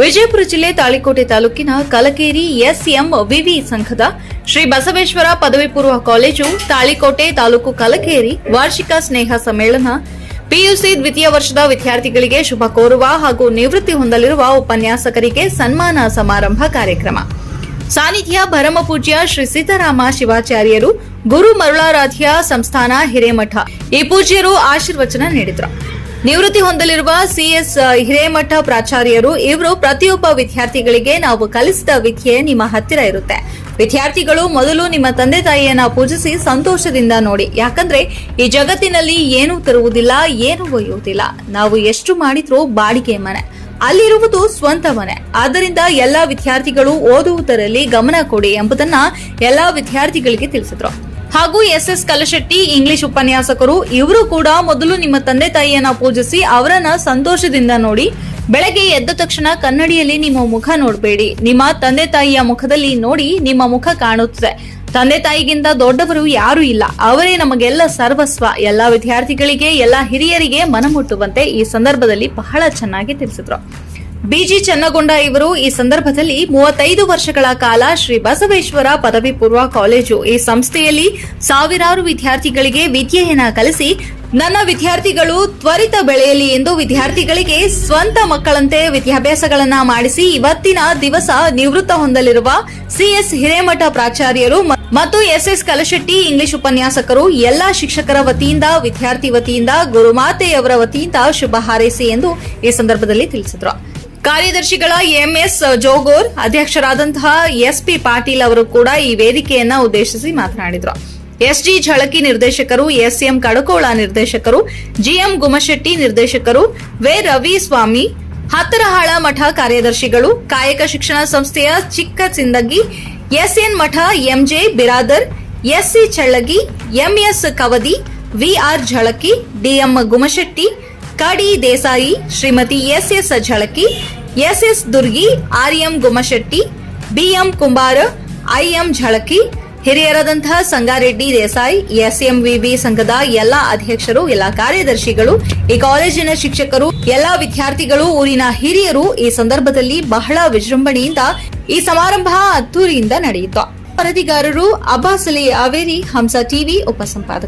ವಿಜಯಪುರ ಜಿಲ್ಲೆ ತಾಳಿಕೋಟೆ ತಾಲೂಕಿನ ಕಲಕೇರಿ ಎಸ್ಎಂ ವಿವಿ ಸಂಘದ ಶ್ರೀ ಬಸವೇಶ್ವರ ಪದವಿ ಪೂರ್ವ ಕಾಲೇಜು ತಾಳಿಕೋಟೆ ತಾಲೂಕು ಕಲಕೇರಿ ವಾರ್ಷಿಕ ಸ್ನೇಹ ಸಮ್ಮೇಳನ ಪಿಯುಸಿ ದ್ವಿತೀಯ ವರ್ಷದ ವಿದ್ಯಾರ್ಥಿಗಳಿಗೆ ಶುಭ ಕೋರುವ ಹಾಗೂ ನಿವೃತ್ತಿ ಹೊಂದಲಿರುವ ಉಪನ್ಯಾಸಕರಿಗೆ ಸನ್ಮಾನ ಸಮಾರಂಭ ಕಾರ್ಯಕ್ರಮ. ಸಾನ್ನಿಧ್ಯ ಭರಮಪೂಜ್ಯ ಶ್ರೀ ಸೀತಾರಾಮ ಶಿವಾಚಾರ್ಯರು, ಗುರು ಮರುಳಾರಾಧ್ಯ ಸಂಸ್ಥಾನ ಹಿರೇಮಠ ಈ ಪೂಜ್ಯರು ಆಶೀರ್ವಚನ ನೀಡಿದ್ರು. ನಿವೃತ್ತಿ ಹೊಂದಲಿರುವ ಸಿಎಸ್ ಹಿರೇಮಠ ಪ್ರಾಚಾರ್ಯರು ಇವರು ಪ್ರತಿಯೊಬ್ಬ ವಿದ್ಯಾರ್ಥಿಗಳಿಗೆ ನಾವು ಕಲಿಸಿದ ವಿದ್ಯೆ ನಿಮ್ಮ ಹತ್ತಿರ ಇರುತ್ತೆ. ವಿದ್ಯಾರ್ಥಿಗಳು ಮೊದಲು ನಿಮ್ಮ ತಂದೆ ತಾಯಿಯನ್ನ ಪೂಜಿಸಿ ಸಂತೋಷದಿಂದ ನೋಡಿ. ಯಾಕಂದ್ರೆ ಈ ಜಗತ್ತಿನಲ್ಲಿ ಏನೂ ತರುವುದಿಲ್ಲ, ಏನೂ ಒಯ್ಯುವುದಿಲ್ಲ. ನಾವು ಎಷ್ಟು ಮಾಡಿದ್ರೂ ಬಾಡಿಗೆ ಮನೆ. ಅಲ್ಲಿರುವುದು ಸ್ವಂತ ಮನೆ. ಆದ್ದರಿಂದ ಎಲ್ಲಾ ವಿದ್ಯಾರ್ಥಿಗಳು ಓದುವುದರಲ್ಲಿ ಗಮನ ಕೊಡಿ ಎಂಬುದನ್ನ ಎಲ್ಲಾ ವಿದ್ಯಾರ್ಥಿಗಳಿಗೆ ತಿಳಿಸಿದ್ರು. ಹಾಗೂ ಎಸ್ ಎಸ್ ಕಲಶೆಟ್ಟಿ, ಇಂಗ್ಲಿಷ್ ಉಪನ್ಯಾಸಕರು ಇವರು ಕೂಡ ಮೊದಲು ನಿಮ್ಮ ತಂದೆ ತಾಯಿಯನ್ನ ಪೂಜಿಸಿ ಅವರನ್ನ ಸಂತೋಷದಿಂದ ನೋಡಿ ಬೆಳಗ್ಗೆ ಎದ್ದ ತಕ್ಷಣ ಕನ್ನಡಿಯಲ್ಲಿ ನಿಮ್ಮ ಮುಖ ನೋಡಬೇಡಿ. ನಿಮ್ಮ ತಂದೆ ತಾಯಿಯ ಮುಖದಲ್ಲಿ ನೋಡಿ ನಿಮ್ಮ ಮುಖ ಕಾಣುತ್ತದೆ. ತಂದೆ ತಾಯಿಗಿಂತ ದೊಡ್ಡವರು ಯಾರೂ ಇಲ್ಲ. ಅವರೇ ನಮಗೆಲ್ಲ ಸರ್ವಸ್ವ. ಎಲ್ಲಾ ವಿದ್ಯಾರ್ಥಿಗಳಿಗೆ, ಎಲ್ಲಾ ಹಿರಿಯರಿಗೆ ಮನಮುಟ್ಟುವಂತೆ ಈ ಸಂದರ್ಭದಲ್ಲಿ ಬಹಳ ಚೆನ್ನಾಗಿ ತಿಳಿಸಿದ್ರು. ಬಿಜಿ ಚನ್ನಗೊಂಡ ಇವರು ಈ ಸಂದರ್ಭದಲ್ಲಿ ಮೂವತ್ತೈದು ವರ್ಷಗಳ ಕಾಲ ಶ್ರೀ ಬಸವೇಶ್ವರ ಪದವಿ ಪೂರ್ವ ಕಾಲೇಜು. ಈ ಸಂಸ್ಥೆಯಲ್ಲಿ ಸಾವಿರಾರು ವಿದ್ಯಾರ್ಥಿಗಳಿಗೆ ವಿದ್ಯೆಯನ್ನ ಕಲಿಸಿ, ನನ್ನ ವಿದ್ಯಾರ್ಥಿಗಳು ತ್ವರಿತ ಬೆಳೆಯಲಿ ಎಂದು ವಿದ್ಯಾರ್ಥಿಗಳಿಗೆ ಸ್ವಂತ ಮಕ್ಕಳಂತೆ ವಿದ್ಯಾಭ್ಯಾಸಗಳನ್ನ ಮಾಡಿಸಿ, ಇವತ್ತಿನ ದಿವಸ ನಿವೃತ್ತ ಹೊಂದಲಿರುವ ಸಿಎಸ್ ಹಿರೇಮಠ ಪ್ರಾಚಾರ್ಯರು ಮತ್ತು ಎಸ್ಎಸ್ ಕಲಶೆಟ್ಟಿ ಇಂಗ್ಲಿಷ್ ಉಪನ್ಯಾಸಕರು, ಎಲ್ಲಾ ಶಿಕ್ಷಕರ ವತಿಯಿಂದ, ವಿದ್ಯಾರ್ಥಿ ವತಿಯಿಂದ, ಗುರುಮಾತೆಯವರ ವತಿಯಿಂದ ಶುಭ ಹಾರೈಸಿ ಎಂದು ಈ ಸಂದರ್ಭದಲ್ಲಿ ತಿಳಿಸಿದರು. ಕಾರ್ಯದರ್ಶಿಗಳ ಎಂಎಸ್ ಜೋಗೋರ್ ಅಧ್ಯಕ್ಷರಾದಂತಹ ಎಸ್ಪಿ ಪಾಟೀಲ್ ಅವರು ಕೂಡ ಈ ವೇದಿಕೆಯನ್ನ ಉದ್ದೇಶಿಸಿ ಮಾತನಾಡಿದರು. ಎಸ್ಜಿ ಝಳಕಿ ನಿರ್ದೇಶಕರು, ಎಸ್ಎಂ ಕಡಕೋಳ ನಿರ್ದೇಶಕರು, ಜಿಎಂ ಗುಮಶೆಟ್ಟಿ ನಿರ್ದೇಶಕರು, ವೆ ರವಿ ಸ್ವಾಮಿ ಹತ್ತರಹಾಳ ಮಠ ಕಾರ್ಯದರ್ಶಿಗಳು, ಕಾಯಕ ಶಿಕ್ಷಣ ಸಂಸ್ಥೆಯ Chikka Sindagi, SN Math MJ Biradar, SC Challagi, MS Kavadi VR Jhalaki DM Gumashetti Kadi Desai Shrimati S S Sajjalaki S S Durgi RM Gumashetti BM Kumbara IM Jhalaki ಹಿರಿಯರಾದಂತಹ Sangareddy Desai, S M VV ಸಂಘದ ಎಲ್ಲಾ ಅಧ್ಯಕ್ಷರು, ಎಲ್ಲಾ ಕಾರ್ಯದರ್ಶಿಗಳು, ಈ ಕಾಲೇಜಿನ ಶಿಕ್ಷಕರು, ಎಲ್ಲಾ ವಿದ್ಯಾರ್ಥಿಗಳು, ಊರಿನ ಹಿರಿಯರು ಈ ಸಂದರ್ಭದಲ್ಲಿ ಬಹಳ ವಿಜೃಂಭಣೆಯಿಂದ ಈ ಸಮಾರಂಭ ಅದ್ದೂರಿಯಿಂದ ನಡೆಯಿತು. ವರದಿಗಾರರು ಅಬ್ಬಾಸಲಿ ಅವೇರಿ ಹಂಸ ಟಿವಿ ಉಪಸಂಪಾದಕ